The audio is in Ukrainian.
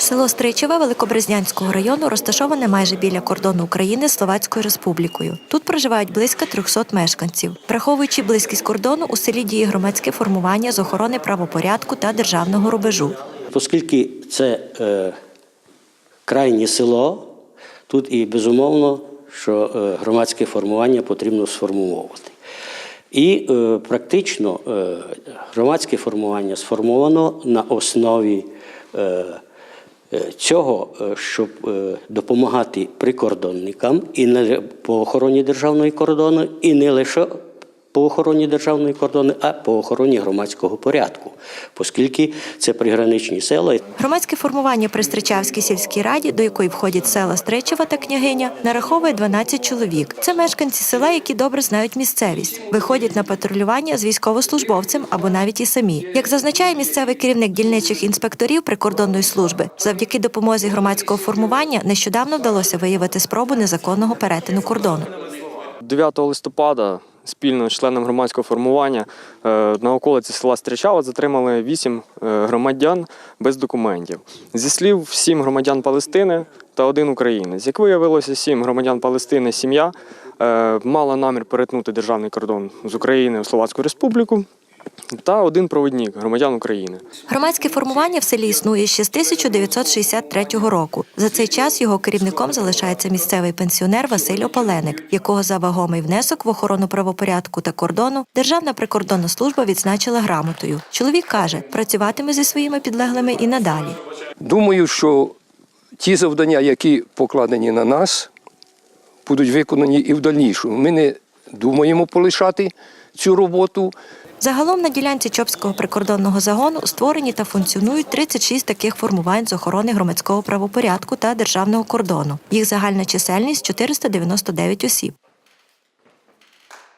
Село Стричеве Великобрезнянського району розташоване майже біля кордону України з Словацькою Республікою. Тут проживають близько 300 мешканців. Враховуючи близькість кордону, у селі діє громадське формування з охорони правопорядку та державного рубежу. Оскільки це е, крайнє село, тут і безумовно, що е, громадське формування потрібно сформувати. І е, практично е, громадське формування сформовано на основі е, цього, е, щоб е, допомагати прикордонникам і по охороні державного кордону, і не лише по охороні державної кордону, а по охороні громадського порядку, оскільки це приграничні села. Громадське формування при Стричавській сільській раді, до якої входять села Стричева та Княгиня, нараховує 12 чоловік. Це мешканці села, які добре знають місцевість, виходять на патрулювання з військовослужбовцем або навіть і самі. Як зазначає місцевий керівник дільничих інспекторів прикордонної служби, завдяки допомозі громадського формування нещодавно вдалося виявити спробу незаконного перетину кордону. 9 листопада спільно з членом громадського формування е, на околиці села Стрічава затримали 8 громадян без документів. Зі слів 7 громадян Палестини та один українець. Як виявилося, 7 громадян Палестини, сім'я е, мала намір перетнути державний кордон з України у Словацьку Республіку. Та один провідник громадян України. Громадське формування в селі існує ще з 1963 року. За цей час його керівником залишається місцевий пенсіонер Василь Ополеник, якого за вагомий внесок в охорону правопорядку та кордону Державна прикордонна служба відзначила грамотою. Чоловік каже, працюватиме зі своїми підлеглими і надалі. Думаю, що ті завдання, які покладені на нас, будуть виконані і в дальнішому. Ми не думаємо полишати цю роботу. Загалом на ділянці Чопського прикордонного загону створені та функціонують 36 таких формувань з охорони громадського правопорядку та державного кордону. Їх загальна чисельність 499 осіб.